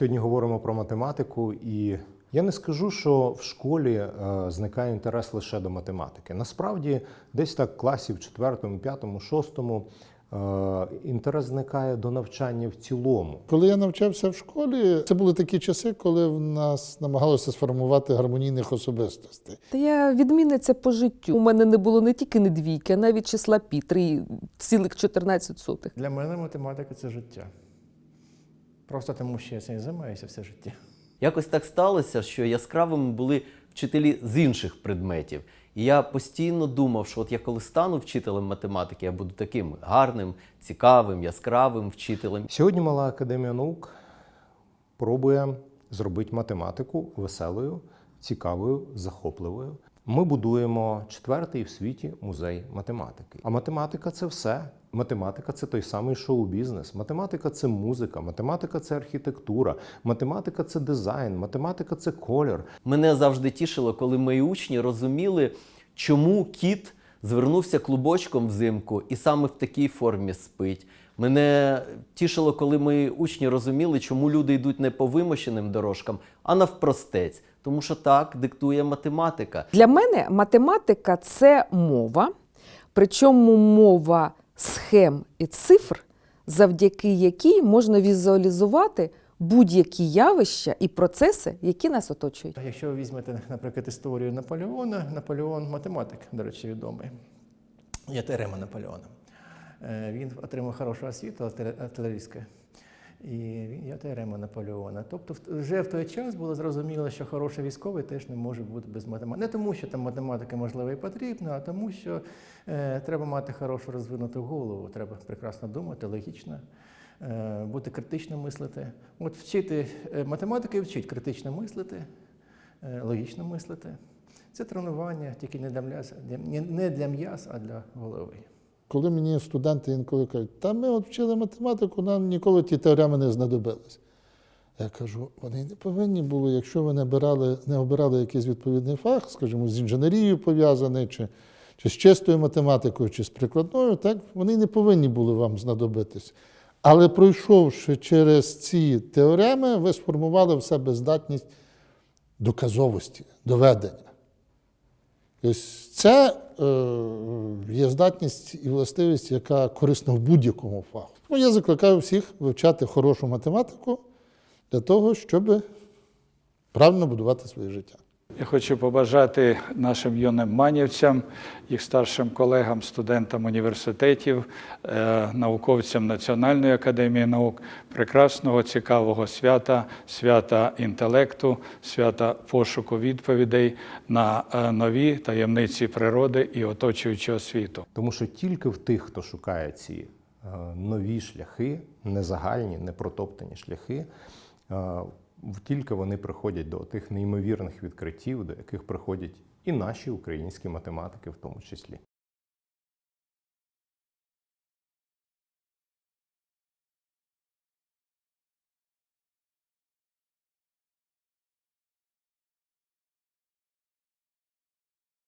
Сьогодні говоримо про математику, і я не скажу, що в школі е, зникає інтерес лише до математики. Насправді, десь так в класі в 4, 5, 6 е, інтерес зникає до навчання в цілому. Коли я навчався в школі, це були такі часи, коли в нас намагалося сформувати гармонійних особистостей. Та я відмінниця по життю. У мене не було не тільки не двійки, а навіть числа пі, 3,14 сотих. Для мене математика це життя. Просто тому, що я цим займаюся все життя. Якось так сталося, що яскравими були вчителі з інших предметів. І я постійно думав, що от я коли стану вчителем математики, я буду таким гарним, цікавим, яскравим вчителем. Сьогодні Мала академія наук пробує зробити математику веселою, цікавою, захопливою. Ми будуємо четвертий в світі музей математики. А математика це все. Математика це той самий шоу-бізнес. Математика це музика, математика це архітектура, математика це дизайн, математика це колір. Мене завжди тішило, коли мої учні розуміли, чому кіт звернувся клубочком взимку і саме в такій формі спить. Мене тішило, коли мої учні розуміли, чому люди йдуть не по вимощеним дорожкам, а навпростець. Тому що так диктує математика. Для мене математика це мова, причому мова схем і цифр, завдяки якій можна візуалізувати будь-які явища і процеси, які нас оточують. Якщо ви візьмете, наприклад, історію Наполеона, Наполеон математик, до речі, відомий. Є теорема Наполеона. Е, Він отримав хорошу освіту артиле- артилерійську. І є теорема Наполеона. Тобто вже в той час було зрозуміло, що хороший військовий теж не може бути без математики. Не тому, що там математика можливо і потрібна, а тому, що е, треба мати хорошу розвинуту голову, треба прекрасно думати, логічно, е, бути критично мислити. От вчити е, математики і вчить критично мислити, е, логічно мислити. Це тренування тільки не для м'яса, не для м'яс, а для голови. Коли мені студенти інколи кажуть, та ми от вчили математику, нам ніколи ті теореми не знадобились. Я кажу, вони не повинні були, якщо ви не обирали, не обирали якийсь відповідний фах, скажімо, з інженерією пов'язаний, чи, чи з чистою математикою, чи з прикладною, так вони не повинні були вам знадобитись. Але пройшовши через ці теореми, ви сформували в себе здатність доказовості, доведення. Ось це є здатність і властивість, яка корисна в будь-якому фаху. Тому я закликаю всіх вивчати хорошу математику для того, щоб правильно будувати своє життя. Я хочу побажати нашим юним манівцям, їх старшим колегам, студентам університетів, е, науковцям Національної академії наук прекрасного, цікавого свята, свята інтелекту, свята пошуку відповідей на е, нові таємниці природи і оточуючого світу. Тому що тільки в тих, хто шукає ці е, нові шляхи, незагальні, непротоптані шляхи, е, в- тільки вони приходять до тих неймовірних відкриттів, до яких приходять і наші українські математики в тому числі.